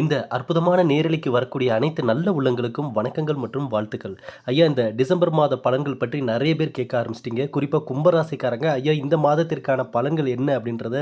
இந்த அற்புதமான நேரலைக்கு வரக்கூடிய அனைத்து நல்ல உள்ளங்களுக்கும் வணக்கங்கள் மற்றும் வாழ்த்துக்கள். ஐயா இந்த டிசம்பர் மாத பலன்கள் பற்றி நிறைய பேர் கேட்க ஆரம்பிச்சிட்டிங்க. குறிப்பாக கும்பராசிக்காரங்க ஐயா இந்த மாதத்திற்கான பலன்கள் என்ன அப்படின்றத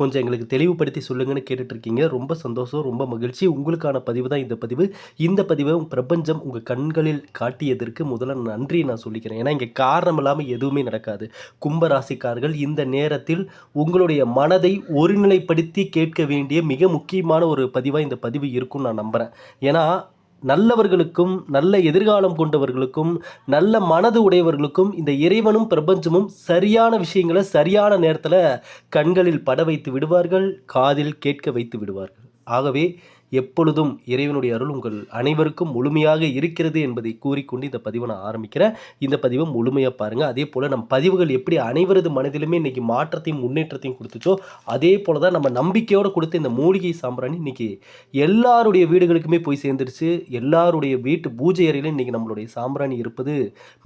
கொஞ்சம் எங்களுக்கு தெளிவுபடுத்தி சொல்லுங்கன்னு கேட்டுட்ருக்கீங்க. ரொம்ப சந்தோஷம் ரொம்ப மகிழ்ச்சி. உங்களுக்கான பதிவு தான் இந்த பதிவு. இந்த பதிவை பிரபஞ்சம் உங்கள் கண்களில் காட்டியதற்கு முதல்ல நன்றி நான் சொல்லிக்கிறேன். ஏன்னா இங்கே காரணம் இல்லாமல் எதுவுமே நடக்காது. கும்பராசிக்காரர்கள் இந்த நேரத்தில் உங்களுடைய மனதை ஒருநிலைப்படுத்தி கேட்க வேண்டிய மிக முக்கியமான ஒரு பதிவாக இந்த பதிவு இருக்கும்னு நான் நம்புகிறேன் ஏன்னா நல்லவர்களுக்கும் நல்ல எதிர்காலம் கொண்டவர்களுக்கும் நல்ல மனது உடையவர்களுக்கும் இந்த இறைவனும் பிரபஞ்சமும் சரியான விஷயங்களை சரியான நேரத்தில் கண்களில் பட வைத்து விடுவார்கள் காதில் கேட்க வைத்து விடுவார்கள். ஆகவே எப்பொழுதும் இறைவனுடைய அருள் உங்கள் அனைவருக்கும் முழுமையாக இருக்கிறது என்பதை கூறிக்கொண்டு இந்த பதிவை நான் ஆரம்பிக்கிறேன். இந்த பதிவை முழுமையாக பாருங்கள் அதே போல் நம் பதிவுகள் எப்படி அனைவரது மனதிலுமே இன்றைக்கி மாற்றத்தையும் முன்னேற்றத்தையும் கொடுத்துச்சோ அதே போல் தான் நம்ம நம்பிக்கையோடு கொடுத்த இந்த மூலிகை சாம்பிராணி இன்றைக்கி எல்லாருடைய வீடுகளுக்குமே போய் சேர்ந்துருச்சு. எல்லாருடைய வீட்டு பூஜை அறையிலும் இன்றைக்கி நம்மளுடைய சாம்பிராணி இருப்பது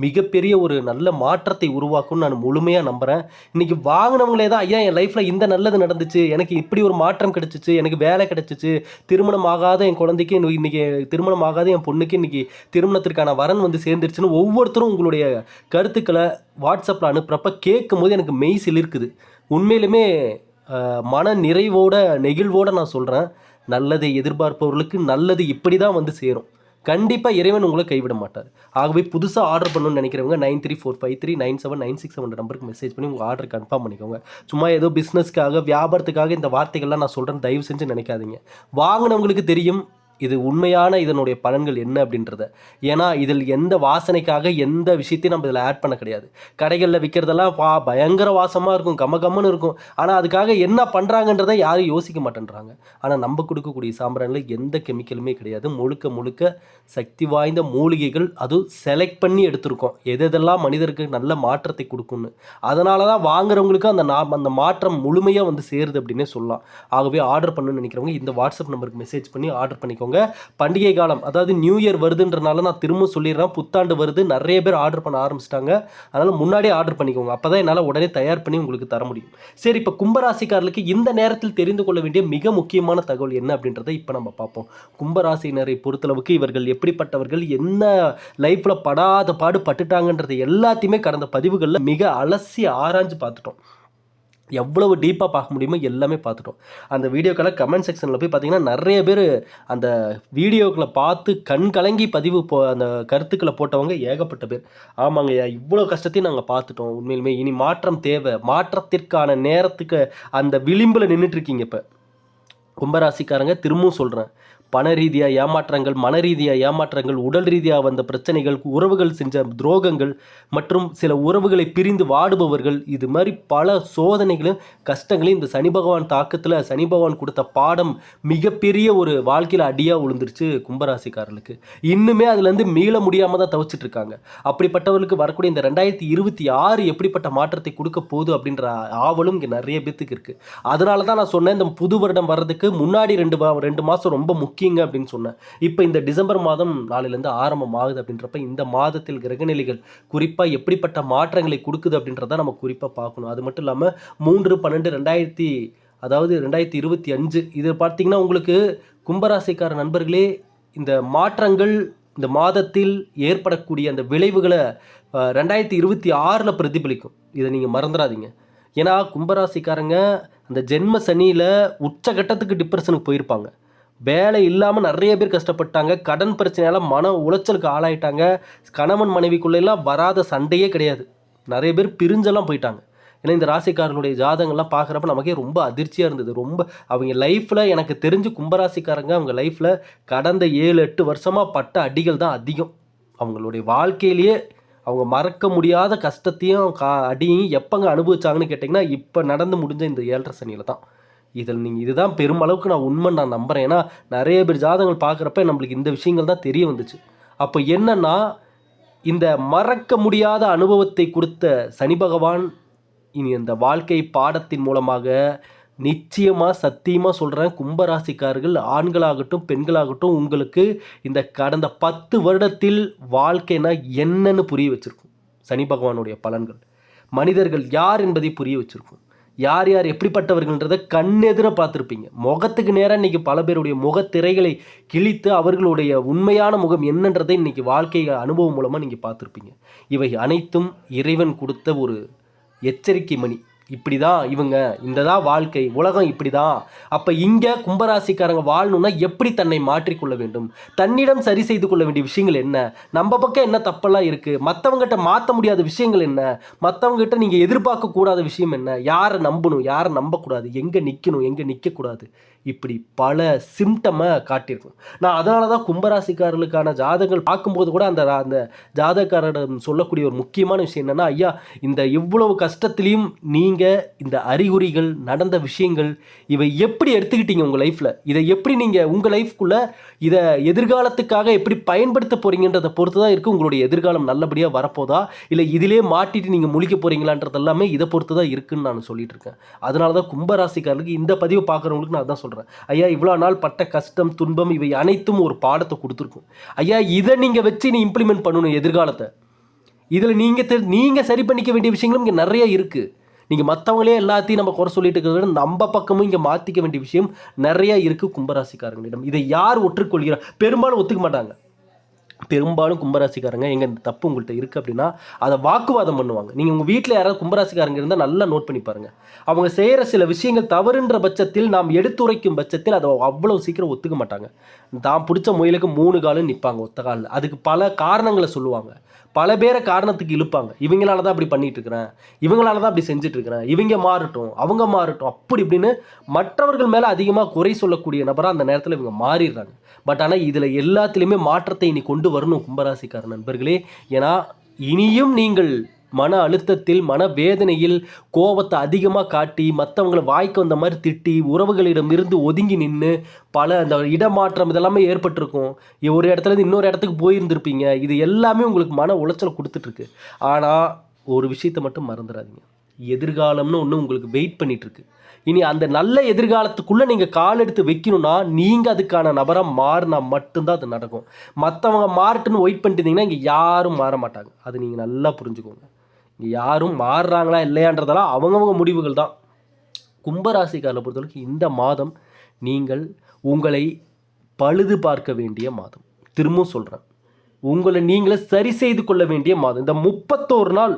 மிகப்பெரிய ஒரு நல்ல மாற்றத்தை உருவாக்கும்னு நான் முழுமையாக நம்புகிறேன் இன்றைக்கி வாங்கினவங்களே தான் ஐயா என் லைஃப்பில் இந்த நல்லது நடந்துச்சு. எனக்கு இப்படி ஒரு மாற்றம் கிடச்சிச்சு. எனக்கு வேலை கிடைச்சிச்சு. திருமணம் ஆகாத என் குழந்தைக்கு இன்னும் இன்னைக்கு திருமணம் ஆகாத என் பொண்ணுக்கு இன்னைக்கு திருமணத்திற்கான வரன் வந்து சேர்ந்துருச்சுன்னு ஒவ்வொருத்தரும் உங்களுடைய கருத்துக்களை வாட்ஸ்அப்பில் அனுப்புகிறப்ப கேட்கும் போது எனக்கு மெய் சிலிருக்குது. உண்மையிலுமே மன நிறைவோட நெகிழ்வோடு நான் சொல்கிறேன் நல்லதை எதிர்பார்ப்பவர்களுக்கு நல்லது இப்படி தான் வந்து சேரும். கண்டிப்பாக இறைவன் உங்களை கைவிட மாட்டார். ஆகவே புதுசாக ஆர்டர் பண்ணணும்னு நினைக்கிறவங்க nine three four five three nine seven nine six seven நம்பருக்கு மெசேஜ் பண்ணி உங்கள் ஆர்டர் கன்ஃபார்ம் பண்ணிக்கோங்க. சும்மா ஏதோ பிஸ்னஸ்க்காக வியாபாரத்துக்காக இந்த வார்த்தைகள்லாம் நான் சொல்கிறேன் தயவு செஞ்சு நினைக்காதீங்க. வாங்கினவங்களுக்கு தெரியும் இது உண்மையான இதனுடைய பலன்கள் என்ன அப்படின்றத. ஏன்னா இதில் எந்த வாசனைக்காக எந்த விஷயத்தையும் நம்ம இதில் ஆட் பண்ண கிடையாது. கடைகளில் விற்கிறதெல்லாம் வா பயங்கர வாசமாக இருக்கும் கம கம்மன்னு இருக்கும். ஆனால் அதுக்காக என்ன பண்ணுறாங்கன்றதை யாரும் யோசிக்க மாட்டேன்றாங்க. ஆனால் நம்ம கொடுக்கக்கூடிய சாம்பிராணியில் எந்த கெமிக்கலுமே கிடையாது. முழுக்க முழுக்க சக்தி வாய்ந்த மூலிகைகள் அதுவும் செலக்ட் பண்ணி எடுத்திருக்கோம். எது எதெல்லாம் மனிதருக்கு நல்ல மாற்றத்தை கொடுக்கும்னு. அதனால தான் வாங்குறவங்களுக்கு அந்த நா அந்த மாற்றம் முழுமையாக வந்து சேருது அப்படின்னே சொல்லலாம். ஆகவே ஆர்டர் பண்ணணும்னு நினைக்கிறவங்க இந்த வாட்ஸ்அப் நம்பருக்கு மெசேஜ் பண்ணி ஆர்டர் பண்ணிக்கோங்க. பண்டிகை காலம் அதாவது நியூ இயர் வருதுன்றனால நான் திரும்ப சொல்லிடுறேன். புத்தாண்டு வருது நிறைய பேர் ஆர்டர் பண்ண ஆரம்பிச்சிட்டாங்க. அதனால் முன்னாடியே ஆர்டர் பண்ணிக்கோங்க. அப்போ தான் என்னால் உடனே தயார் பண்ணி உங்களுக்கு தர முடியும். சரி இப்போ கும்பராசிக்காரர்களுக்கு இந்த நேரத்தில் தெரிந்து கொள்ள வேண்டிய மிக முக்கியமான தகவல் என்ன அப்படின்றத இப்போ நம்ம பார்ப்போம். கும்பராசினரை பொறுத்தளவுக்கு இவர்கள் எப்படிப்பட்டவர்கள் என்ன லைஃப்பில் படாத பாடு பட்டுட்டாங்கன்றது எல்லாத்தையுமே கடந்த பதிவுகளில் மிக அலசி ஆராய்ஞ்சு பார்த்துட்டோம். எவ்வளவு டீப்பாக பார்க்க முடியுமோ எல்லாமே பார்த்துட்டோம். அந்த வீடியோக்களை கமெண்ட் செக்ஷனில் போய் பார்த்தீங்கன்னா நிறைய பேர் அந்த வீடியோக்களை பார்த்து கண் கலங்கி பதிவு போ அந்த கருத்துக்களை போட்டவங்க ஏகப்பட்ட பேர். ஆமாங்கய்யா இவ்வளோ கஷ்டத்தையும் நாங்கள் பார்த்துட்டோம். உண்மையிலுமே இனி மாற்றம் தேவை. மாற்றத்திற்கான நேரத்துக்கு அந்த விளிம்பில் நின்றுட்டுருக்கீங்க இப்போ. கும்பராசிக்காரங்க திரும்பவும் சொல்கிறேன் பண ரீதியாக ஏமாற்றங்கள் மன ரீதியாக ஏமாற்றங்கள் உடல் ரீதியாக வந்த பிரச்சனைகள் உறவுகள் செஞ்ச துரோகங்கள் மற்றும் சில உறவுகளை பிரிந்து வாடுபவர்கள் இது மாதிரி பல சோதனைகளும் கஷ்டங்களையும் இந்த சனி பகவான் தாக்கத்தில் சனி பகவான் கொடுத்த பாடம் மிகப்பெரிய ஒரு வாழ்க்கையில் அடியாக விழுந்துருச்சு கும்பராசிக்காரர்களுக்கு. இன்னுமே அதுலேருந்து மீள முடியாமல் தான் தவிச்சிட்டு இருக்காங்க அப்படிப்பட்டவர்களுக்கு வரக்கூடிய இந்த ரெண்டாயிரத்தி இருபத்தி ஆறு எப்படிப்பட்ட மாற்றத்தை கொடுக்க போகுது அப்படின்ற ஆவலும் இங்கே நிறைய பேத்துக்கு இருக்குது அதனால தான் நான் சொன்னேன் இந்த புது வருடம் வர்றதுக்கு முன்னாடி ரெண்டு ரெண்டு மாதம் ரொம்ப முக்கியங்க அப்படின்னு சொன்னேன். இப்போ இந்த டிசம்பர் மாதம் நாளிலேருந்து ஆரம்பம் ஆகுது அப்படின்றப்ப இந்த மாதத்தில் கிரகநிலைகள் குறிப்பாக எப்படிப்பட்ட மாற்றங்களை கொடுக்குது அப்படின்றத நம்ம குறிப்பாக பார்க்கணும். அது மட்டும் இல்லாமல் மூன்று பன்னெண்டு ரெண்டாயிரத்தி அதாவது ரெண்டாயிரத்தி இருபத்தி அஞ்சு இது பார்த்தீங்கன்னா உங்களுக்கு கும்பராசிக்கார நண்பர்களே இந்த மாற்றங்கள் இந்த மாதத்தில் ஏற்படக்கூடிய அந்த விளைவுகளை ரெண்டாயிரத்தி இருபத்தி ஆறில் பிரதிபலிக்கும். இதை நீங்கள் மறந்துடாதீங்க. ஏன்னா கும்பராசிக்காரங்க அந்த ஜென்ம சனியில் உச்சகட்டத்துக்கு டிப்ரெஷனுக்கு போயிருப்பாங்க. வேலை இல்லாமல் நிறைய பேர் கஷ்டப்பட்டாங்க. கடன் பிரச்சனையால் மன உளைச்சலுக்கு ஆளாயிட்டாங்க. கணவன் மனைவிக்குள்ளெல்லாம் வராத சண்டையே கிடையாது. நிறைய பேர் பிரிஞ்செல்லாம் போயிட்டாங்க. ஏன்னா இந்த ராசிக்காரனுடைய ஜாதகங்கள்லாம் பார்க்குறப்ப நமக்கே ரொம்ப அதிர்ச்சியாக இருந்தது. ரொம்ப அவங்க லைஃப்பில் எனக்கு தெரிஞ்சு கும்பராசிக்காரங்க அவங்க லைஃப்பில் கடந்த ஏழு எட்டு வருஷமாக பட்ட அடிகள் தான் அதிகம். அவங்களுடைய வாழ்க்கையிலேயே அவங்க மறக்க முடியாத கஷ்டத்தையும் கா அடியையும் எப்போங்க அனுபவிச்சாங்கன்னு கேட்டிங்கன்னா இப்போ நடந்து முடிஞ்ச இந்த ஏழரை சனியில் தான். இதில் நீங்கள் இதுதான் பெருமளவுக்கு நான் உண்மை நான் நம்புகிறேன் ஏன்னா நிறைய பேர் ஜாதகங்கள் பார்க்குறப்ப நம்மளுக்கு இந்த விஷயங்கள் தான் தெரிய வந்துச்சு. அப்போ என்னன்னா இந்த மறக்க முடியாத அனுபவத்தை கொடுத்த சனி பகவான் இனி இந்த வாழ்க்கை பாடத்தின் மூலமாக நிச்சயமாக சத்தியமாக சொல்கிறேன் கும்பராசிக்காரர்கள் ஆண்களாகட்டும் பெண்களாகட்டும் உங்களுக்கு இந்த கடந்த பத்து வருடத்தில் வாழ்க்கைனா என்னன்னு புரிய வச்சுருக்கும். சனி பகவானுடைய பலன்கள். மனிதர்கள் யார் என்பதை புரிய வச்சுருக்கும். யார் யார் எப்படிப்பட்டவர்கள்ன்றதை கண்ணெதிர பார்த்துருப்பீங்க. முகத்துக்கு நேராக இன்றைக்கி பல பேருடைய முகத்திரைகளை கிழித்து அவர்களுடைய உண்மையான முகம் என்னன்றதை இன்றைக்கி வாழ்க்கை அனுபவம் மூலமாக நீங்கள் பார்த்துருப்பீங்க. இவை அனைத்தும் இறைவன் கொடுத்த ஒரு எச்சரிக்கை மணி. இப்படி தான் இவங்க இந்த தான் வாழ்க்கை உலகம் இப்படி தான் அப்போ இங்கே கும்பராசிக்காரங்க வாழணும்னா எப்படி தன்னை மாற்றிக்கொள்ள வேண்டும்? தன்னிடம் சரி செய்து கொள்ள வேண்டிய விஷயங்கள் என்ன? நம்ம பக்கம் என்ன தப்பெல்லாம் இருக்குது மற்றவங்ககிட்ட மாற்ற முடியாத விஷயங்கள் என்ன? மற்றவங்ககிட்ட நீங்கள் எதிர்பார்க்கக்கூடாத விஷயம் என்ன? யாரை நம்பணும்? யாரை நம்பக்கூடாது? எங்கே நிற்கணும் எங்கே நிற்கக்கூடாது இப்படி பல சிம்டமை காட்டியிருக்கும். நான் அதனால தான் கும்பராசிக்காரர்களுக்கான ஜாதகங்கள் பார்க்கும்போது கூட அந்த அந்த ஜாதகக்காரரிடம் சொல்லக்கூடிய ஒரு முக்கியமான விஷயம் என்னென்னா ஐயா இந்த இவ்வளவு கஷ்டத்துலேயும் நீங்கள் இந்த அறிகுறிகள் நடந்த விஷயங்கள் இவை எப்படி எடுத்துக்கிட்டீங்க உங்கள் லைஃப்பில் இதை எப்படி நீங்கள் உங்கள் லைஃப்குள்ளே இதை எதிர்காலத்துக்காக எப்படி பயன்படுத்த போகிறீங்கன்றதை பொறுத்து தான் இருக்குது உங்களுடைய எதிர்காலம் நல்லபடியாக வரப்போதா? இல்லை இதிலே மாட்டிட்டு நீங்கள் முழிக்க போகிறீங்களான்றது எல்லாமே இதை பொறுத்து தான் இருக்குன்னு நான் சொல்லிட்டு இருக்கேன். அதனால தான் கும்பராசிக்காரர்களுக்கு இந்த பதிவு பார்க்குறவங்களுக்கு நான் அதான் சொல்கிறேன் ஐயா இவ்வளோ நாள் பட்ட கஷ்டம் துன்பம் இவை அனைத்தும் ஒரு பாடத்தை கொடுத்துருக்கும். ஐயா இதை நீங்கள் வச்சு நீ இம்ப்ளிமெண்ட் பண்ணணும் எதிர்காலத்தை. இதில் நீங்கள் தெரி நீங்கள் சரி பண்ணிக்க வேண்டிய விஷயங்களும் இங்கே நிறைய இருக்குது நீங்கள் மற்றவங்களே எல்லாத்தையும் நம்ம குறை சொல்லிட்டு இருக்கிறத விட நம்ம பக்கமும் இங்கே மாற்றிக்க வேண்டிய விஷயம் நிறைய இருக்குது கும்பராசிக்காரங்களிடம் இதை யார் ஒற்றுக்கொள்கிறார்? பெரும்பாலும் ஒத்துக்க மாட்டாங்க. பெரும்பாலும் கும்பராசிக்காரங்க எங்கே இந்த தப்பு உங்கள்கிட்ட இருக்குது அப்படின்னா அதை வாக்குவாதம் பண்ணுவாங்க. நீங்கள் உங்கள் வீட்டில் யாராவது கும்பராசிக்காரங்க இருந்தால் நல்லா நோட் பண்ணி பாருங்கள் அவங்க செய்கிற சில விஷயங்கள் தவறுன்ற பட்சத்தில் நாம் எடுத்துரைக்கும் பட்சத்தில் அதை அவ்வளோ சீக்கிரம் ஒத்துக்க மாட்டாங்க. தான் பிடிச்ச முயலுக்கு மூணு காலும் நிற்பாங்க ஒத்த காலில். அதுக்கு பல காரணங்களை சொல்லுவாங்க. பல பேரை காரணத்துக்கு இழுப்பாங்க. இவங்களால தான் அப்படி பண்ணிட்டு இருக்கிறேன் இவங்களால தான் அப்படி செஞ்சுட்டு இருக்கிறேன் இவங்க மாறட்டும் அவங்க மாறட்டும் அப்படி இப்படின்னு மற்றவர்கள் மேலே அதிகமாக குறை சொல்லக்கூடிய நபராக அந்த நேரத்தில் இவங்க மாறிடுறாங்க. பட் ஆனால் இதில் எல்லாத்துலேயுமே மாற்றத்தை இனி கொண்டு வரணும் கும்பராசிக்கார நண்பர்களே. ஏன்னா இனியும் நீங்கள் மன அழுத்தத்தில் மன வேதனையில் கோபத்தை அதிகமாக காட்டி மற்றவங்களை வாய்க்கு வந்த மாதிரி திட்டி உறவுகளிடமிருந்து ஒதுங்கி நின்று பல அந்த இடமாற்றம் இதெல்லாமே ஏற்பட்டிருக்கும். ஒரு இடத்துல இருந்து இன்னொரு இடத்துக்கு போயிருந்திருப்பீங்க. இது எல்லாமே உங்களுக்கு மன உளைச்சல் கொடுத்துட்ருக்கு. ஆனால் ஒரு விஷயத்தை மட்டும் மறந்துடாதீங்க எதிர்காலம்னு ஒன்று உங்களுக்கு வெயிட் பண்ணிகிட்ருக்கு இனி அந்த நல்ல எதிர்காலத்துக்குள்ளே நீங்கள் கால் எடுத்து வைக்கணும்னா நீங்கள் அதுக்கான நபராக மாறினா மட்டும்தான் அது நடக்கும். மற்றவங்க மாறட்டுன்னு வெயிட் பண்ணிட்டு இருந்தீங்கன்னா இங்கே யாரும் மாற மாட்டாங்க. அது நீங்கள் நல்லா புரிஞ்சுக்கோங்க. இங்கே யாரும் மாறுறாங்களா இல்லையான்றதெல்லாம் அவங்கவுங்க முடிவுகள் தான். கும்பராசிக்காரரை பொறுத்தவரைக்கும் இந்த மாதம் நீங்கள் உங்களை பழுது பார்க்க வேண்டிய மாதம். திரும்பவும் சொல்கிறேன் உங்களை நீங்களே சரி செய்து கொள்ள வேண்டிய மாதம். இந்த முப்பத்தோரு நாள்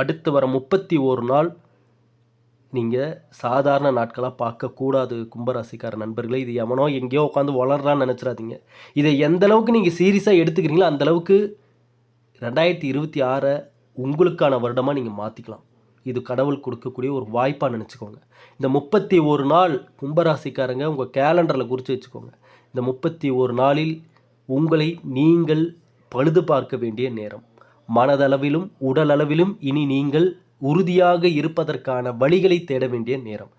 அடுத்து வர முப்பத்தி ஒரு நாள் நீங்கள் சாதாரண நாட்களாக பார்க்கக்கூடாது கும்பராசிக்கார நண்பர்களே. இது எவனோ எங்கேயோ உட்காந்து வளர்றான்னு நினச்சிடாதீங்க. இதை எந்த அளவுக்கு நீங்கள் சீரியஸாக எடுத்துக்கிறீங்களோ அந்தளவுக்கு ரெண்டாயிரத்தி இருபத்தி ஆறை உங்களுக்கான வருடமாக நீங்கள் மாற்றிக்கலாம் இது கடவுள் கொடுக்கக்கூடிய ஒரு வாய்ப்பாக நினச்சிக்கோங்க. இந்த முப்பத்தி ஒரு நாள் கும்பராசிக்காரங்க உங்கள் கேலண்டரில் குறித்து வச்சுக்கோங்க. இந்த முப்பத்தி ஒரு நாளில் உங்களை நீங்கள் பழுது பார்க்க வேண்டிய நேரம். மனதளவிலும் உடலளவிலும் இனி நீங்கள் உறுதியாக இருப்பதற்கான வழிகளை தேட வேண்டிய நேரம்.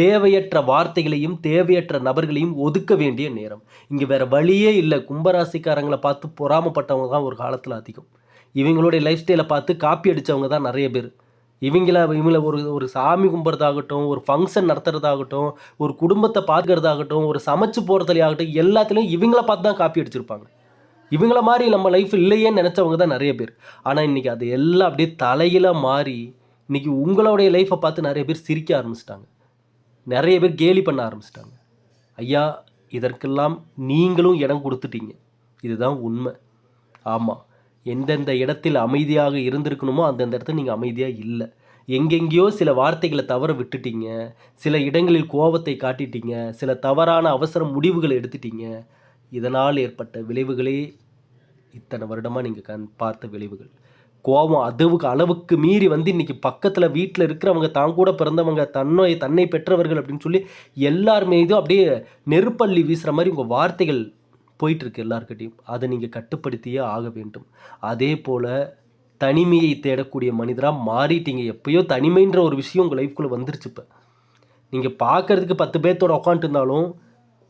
தேவையற்ற வார்த்தைகளையும் தேவையற்ற நபர்களையும் ஒதுக்க வேண்டிய நேரம். இங்கே வேறு வழியே இல்லை. கும்பராசிக்காரங்களை பார்த்து பொறாமப்பட்டவங்க தான் ஒரு காலத்தில் அதிகம். இவங்களுடைய லைஃப் ஸ்டைலை பார்த்து காப்பி அடித்தவங்க தான் நிறைய பேர். இவங்கள இவங்கள ஒரு ஒரு சாமி கும்பிட்றதாகட்டும் ஒரு ஃபங்க்ஷன் நடத்துறதாகட்டும் ஒரு குடும்பத்தை பார்க்கறதாகட்டும் ஒரு சமைச்சு போகிறதுலையாகட்டும் எல்லாத்துலேயும் இவங்கள பார்த்து தான் காப்பி அடிச்சிருப்பாங்க. இவங்கள மாதிரி நம்ம லைஃப் இல்லையேன்னு நினச்சவங்க தான் நிறைய பேர். ஆனால் இன்றைக்கி அது எல்லாம் அப்படியே தலையில மாறி இன்றைக்கி உங்களுடைய லைஃப்பை பார்த்து நிறைய பேர் சிரிக்க ஆரம்பிச்சிட்டாங்க. நிறைய பேர் கேலி பண்ண ஆரம்பிச்சிட்டாங்க. ஐயா இதற்கெல்லாம் நீங்களும் இடம் கொடுத்துட்டீங்க. இதுதான் உண்மை. ஆமாம் எந்தெந்த இடத்தில் அமைதியாக இருந்திருக்கணுமோ அந்தந்த இடத்துல நீங்கள் அமைதியாக இல்லை. எங்கெங்கேயோ சில வார்த்தைகளை தவற விட்டுட்டீங்க. சில இடங்களில் கோபத்தை காட்டிட்டீங்க. சில தவறான அவசர முடிவுகளை எடுத்துட்டீங்க. இதனால் ஏற்பட்ட விளைவுகளே இத்தனை வருடமாக நீங்கள் கண் பார்த்த விளைவுகள். கோபம் அதுவுக்கு அளவுக்கு மீறி வந்து இன்றைக்கி பக்கத்தில் வீட்டில் இருக்கிறவங்க தான் கூட பிறந்தவங்க தன்னை தன்னை பெற்றவர்கள் அப்படின்னு சொல்லி எல்லார் மீதும் அப்படியே நெருப்பள்ளி வீசுகிற மாதிரி உங்கள் வார்த்தைகள் போயிட்டுருக்கு எல்லார்கிட்டையும். அதை நீங்கள் கட்டுப்படுத்தியே ஆக வேண்டும். அதே போல் தனிமையை தேடக்கூடிய மனிதராக மாறிட்டீங்க. எப்பயோ தனிமைன்ற ஒரு விஷயம் உங்கள் லைஃப்குள்ளே வந்துருச்சு இப்போ. நீங்கள் பார்க்கறதுக்கு பத்து பேர்த்தோட உட்காந்துட்டு இருந்தாலும்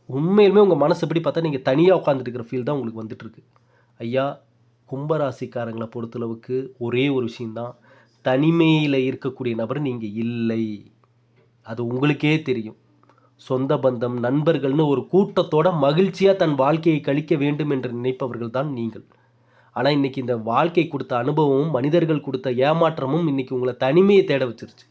உண்மையிலுமே உங்கள் மனசு எப்படி பார்த்தா நீங்கள் தனியாக உட்காந்துட்டு இருக்கிற ஃபீல் தான் உங்களுக்கு வந்துட்டுருக்கு. ஐயா கும்பராசிக்காரங்களை பொறுத்தளவுக்கு ஒரே ஒரு விஷயந்தான் தனிமையில் இருக்கக்கூடிய நபர் நீங்கள் இல்லை. அது உங்களுக்கே தெரியும். சொந்த பந்தம் நண்பர்கள்னு ஒரு கூட்டத்தோட மகிழ்ச்சியாக தன் வாழ்க்கையை கழிக்க வேண்டும் என்று நினைப்பவர்கள் தான் நீங்கள். ஆனால் இன்றைக்கி இந்த வாழ்க்கை கொடுத்த அனுபவமும் மனிதர்கள் கொடுத்த ஏமாற்றமும் இன்றைக்கி உங்களை தனிமையை தேட வச்சிருச்சு.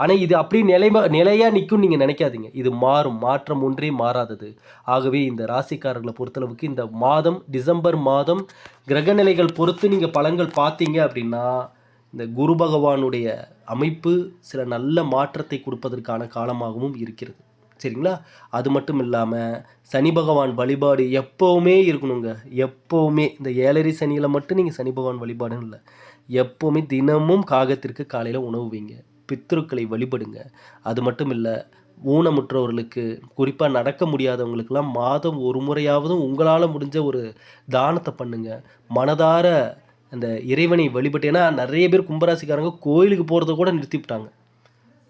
ஆனால் இது அப்படியே நிலைமா நிலையாக நிற்கும் நீங்கள் நினைக்காதீங்க. இது மாறும். மாற்றம் ஒன்றே மாறாதது. ஆகவே இந்த ராசிக்காரர்களை பொறுத்தளவுக்கு இந்த மாதம் டிசம்பர் மாதம் கிரகநிலைகள் பொறுத்து நீங்கள் பலன்கள் பார்த்தீங்க அப்படின்னா இந்த குரு பகவானுடைய அமைப்பு சில நல்ல மாற்றத்தை கொடுப்பதற்கான காலமாகவும் இருக்கிறது. சரிங்களா? அது மட்டும் இல்லாமல் சனி பகவான் வழிபாடு எப்போவுமே இருக்கணுங்க. எப்போவுமே. இந்த ஏழரை சனியில் மட்டும் நீங்கள் சனி பகவான் வழிபாடுன்னு இல்லை. எப்போவுமே தினமும் காகத்திற்கு காலையில் உணவு வைங்க. பித்ருக்களை வழிபடுங்க. அது மட்டும் இல்லை ஊனமுற்றவர்களுக்கு குறிப்பாக நடக்க முடியாதவங்களுக்கெல்லாம் மாதம் ஒரு முறையாவதும் உங்களால் முடிஞ்ச ஒரு தானத்தை பண்ணுங்க. மனதார அந்த இறைவனை வழிபட்டு ஏன்னா நிறைய பேர் கும்பராசிக்காரங்க கோயிலுக்கு போகிறத கூட நிறுத்திவிட்டாங்க.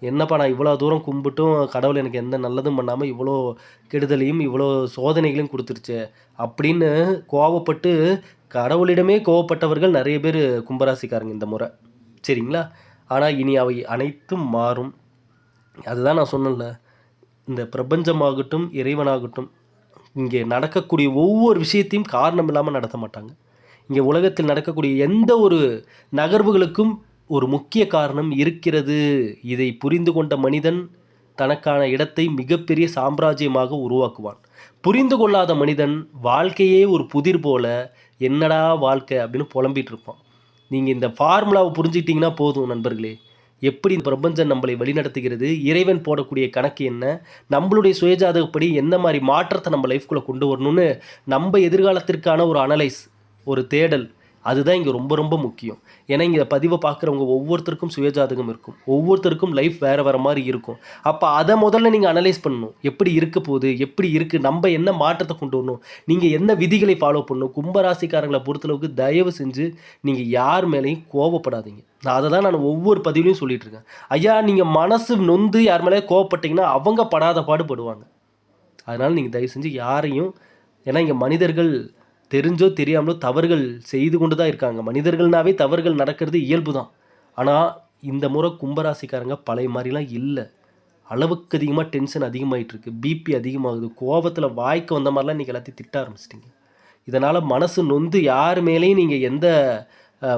என்னப்பா நான் இவ்வளோ தூரம் கும்பிட்டும் கடவுள் எனக்கு எந்த நல்லதும் பண்ணாமல் இவ்வளோ கெடுதலையும் இவ்வளோ சோதனைகளையும் கொடுத்துருச்சே. அப்படின்னு கோவப்பட்டு கடவுளிடமே கோவப்பட்டவர்கள் நிறைய பேர் கும்பராசிக்காரங்க இந்த முறை. சரிங்களா? ஆனால் இனி அவை அனைத்தும் மாறும். அதுதான் நான் சொன்னேன்ல. இந்த பிரபஞ்சமாகட்டும் இறைவனாகட்டும் இங்கே நடக்கக்கூடிய ஒவ்வொரு விஷயத்தையும் காரணம் இல்லாமல் நடத்த மாட்டாங்க. இங்கே உலகத்தில் நடக்கக்கூடிய எந்த ஒரு நகர்வுகளுக்கும் ஒரு முக்கிய காரணம் இருக்கிறது. இதை புரிந்து கொண்ட மனிதன் தனக்கான இடத்தை மிகப்பெரிய சாம்ராஜ்யமாக உருவாக்குவான். புரிந்து கொள்ளாத மனிதன் வாழ்க்கையே ஒரு புதிர் போல என்னடா வாழ்க்கை? அப்படின்னு புலம்பிகிட்டு இருப்பான். நீங்கள் இந்த ஃபார்முலாவை புரிஞ்சுக்கிட்டிங்கன்னா போதும் நண்பர்களே. எப்படி இந்த பிரபஞ்சம் நம்மளை வழிநடத்துகிறது? இறைவன் போடக்கூடிய கணக்கு என்ன? நம்மளுடைய சுயஜாதகப்படி என்ன மாதிரி மாற்றத்தை நம்ம லைஃப்குள்ளே கொண்டு வரணும்னு நம்ம எதிர்காலத்திற்கான ஒரு அனலைஸ் ஒரு தேடல் அதுதான் இங்கே ரொம்ப ரொம்ப முக்கியம். ஏன்னா இங்கே பதிவை பார்க்குறவங்க ஒவ்வொருத்தருக்கும் சுயஜாதகம் இருக்கும். ஒவ்வொருத்தருக்கும் லைஃப் வேறு வேறு மாதிரி இருக்கும். அப்போ அதை முதல்ல நீங்கள் அனலைஸ் பண்ணணும். எப்படி இருக்க போகுது? எப்படி இருக்குது நம்ம என்ன மாற்றத்தை கொண்டு வரணும்? நீங்கள் என்ன விதிகளை ஃபாலோ பண்ணணும்? கும்பராசிக்காரங்களை பொறுத்தளவுக்கு தயவு செஞ்சு நீங்கள் யார் மேலேயும் கோவப்படாதீங்க. நான் அதை தான் நான் ஒவ்வொரு பதிவுலையும் சொல்லிகிட்டு இருக்கேன். ஐயா நீங்கள் மனசு நொந்து யார் மேலே கோவப்பட்டீங்கன்னா அவங்க படாத பாடுபடுவாங்க அதனால் நீங்கள் தயவு செஞ்சு யாரையும் ஏன்னா இங்கே மனிதர்கள் தெரிஞ்சோ தெரியாமலோ தவறுகள் செய்து கொண்டு தான் இருக்காங்க. மனிதர்கள்னாவே தவறுகள் நடக்கிறது இயல்பு தான் ஆனால் இந்த முறை கும்பராசிக்காரங்க பழைய மாதிரிலாம் இல்லை. அளவுக்கு அதிகமாக டென்ஷன் அதிகமாகிட்டுருக்கு பிபி அதிகமாகுது. கோபத்தில் வாய்க்கு வந்த மாதிரிலாம் நீங்கள் எல்லாத்தையும் திட்ட ஆரம்பிச்சிட்டிங்க. இதனால் மனசு நொந்து யார் மேலேயும் நீங்கள் எந்த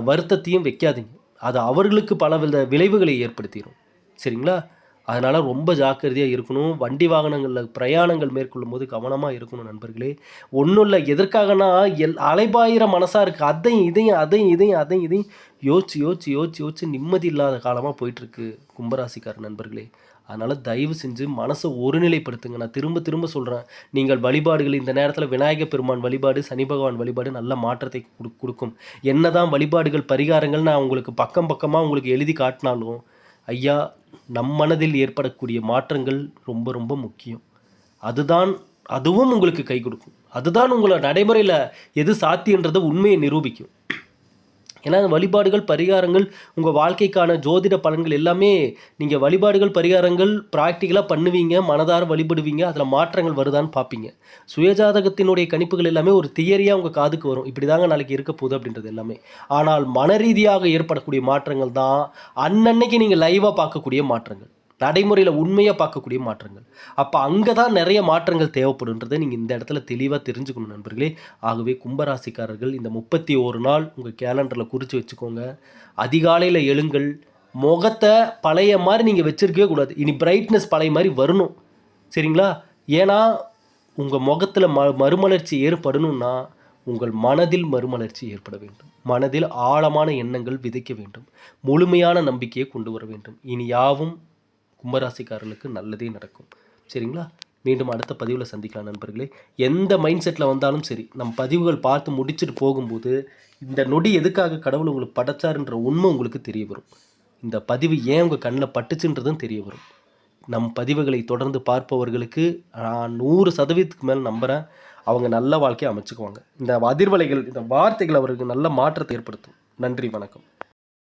வருத்தத்தையும் வைக்காதீங்க. அது அவர்களுக்கு பல வித விளைவுகளை ஏற்படுத்திடும் சரிங்களா? அதனால் ரொம்ப ஜாக்கிரதையாக இருக்கணும். வண்டி வாகனங்களில் பிரயாணங்கள் மேற்கொள்ளும் போது கவனமாக இருக்கணும் நண்பர்களே. ஒன்றும் இல்லை எதற்காகனா எல் அலைபாயிர மனசாக இருக்குது அதையும் இதையும் அதையும் இதையும் அதையும் இதையும் யோசிச்சு யோசிச்சு யோசிச்சு யோசிச்சு நிம்மதி இல்லாத காலமாக போயிட்டுருக்கு கும்பராசிக்கார நண்பர்களே. அதனால் தயவு செஞ்சு மனசை ஒருநிலைப்படுத்துங்க. நான் திரும்ப திரும்ப சொல்கிறேன் நீங்கள் வழிபாடுகள் இந்த நேரத்தில் விநாயகப் பெருமான் வழிபாடு சனி பகவான் வழிபாடு நல்ல மாற்றத்தை கொடு கொடுக்கும். என்னதான் வழிபாடுகள் பரிகாரங்கள் நான் உங்களுக்கு பக்கம் பக்கமாக உங்களுக்கு எழுதி காட்டினாலும் ஐயா நம் மனதில் ஏற்படக்கூடிய மாற்றங்கள் ரொம்ப ரொம்ப முக்கியம். அதுதான் அதுவும் உங்களுக்கு கை கொடுக்கும். அதுதான் உங்களை நடைமுறையில் எது சாத்தியன்றதை உண்மையை நிரூபிக்கும். ஏன்னா அந்த வழிபாடுகள் பரிகாரங்கள் உங்கள் வாழ்க்கைக்கான ஜோதிட பலன்கள் எல்லாமே நீங்கள் வழிபாடுகள் பரிகாரங்கள் ப்ராக்டிக்கலாக பண்ணுவீங்க மனதார வழிபடுவீங்க அதில் மாற்றங்கள் வருதான்னு பார்ப்பீங்க சுயஜாதகத்தினுடைய கணிப்புகள் எல்லாமே ஒரு தியரியாக உங்கள் காதுக்கு வரும். இப்படி தாங்க நாளைக்கு இருக்க போகுது அப்படின்றது எல்லாமே. ஆனால் மனரீதியாக ஏற்படக்கூடிய மாற்றங்கள் தான் அன்னன்னைக்கு நீங்கள் லைவாக பார்க்கக்கூடிய மாற்றங்கள். நடைமுறையில் உண்மையாக பார்க்கக்கூடிய மாற்றங்கள். அப்போ அங்கே தான் நிறைய மாற்றங்கள் தேவைப்படுன்றதை நீங்கள் இந்த இடத்துல தெளிவாக தெரிஞ்சுக்கணும் நண்பர்களே. ஆகவே கும்பராசிக்காரர்கள் இந்த முப்பத்தி ஒரு நாள் உங்கள் கேலண்டரில் குறித்து வச்சுக்கோங்க. அதிகாலையில் எழுங்கள். முகத்தை பழைய மாதிரி நீங்கள் வச்சுருக்கவே கூடாது. இனி பிரைட்னஸ் பழைய மாதிரி வரணும். சரிங்களா? ஏன்னா உங்கள் முகத்தில் ம மறுமலர்ச்சி ஏற்படணும்னா உங்கள் மனதில் மறுமலர்ச்சி ஏற்பட வேண்டும். மனதில் ஆழமான எண்ணங்கள் விதைக்க வேண்டும். முழுமையான நம்பிக்கையை கொண்டு வர வேண்டும். இனி யாவும் கும்பராசிக்காரர்களுக்கு நல்லதே நடக்கும். சரிங்களா? மீண்டும் அடுத்த பதிவில் சந்திக்கலாம் நண்பர்களே. எந்த மைண்ட் செட்டில் வந்தாலும் சரி நம் பதிவுகள் பார்த்து முடிச்சுட்டு போகும்போது இந்த நொடி எதுக்காக கடவுள் உங்களுக்கு படைச்சாருன்ற உண்மை உங்களுக்கு தெரிய வரும். இந்த பதிவு ஏன் உங்கள் கண்ணில் பட்டுச்சுன்றதும் தெரிய வரும். நம் பதிவுகளை தொடர்ந்து பார்ப்பவர்களுக்கு நான் நூறு சதவீதத்துக்கு மேலே நம்புகிறேன் அவங்க நல்ல வாழ்க்கையை அமைச்சுக்குவாங்க. இந்த அதிர்வலைகள் இந்த வார்த்தைகள் அவர்களுக்கு நல்ல மாற்றத்தை ஏற்படுத்தும். நன்றி வணக்கம்.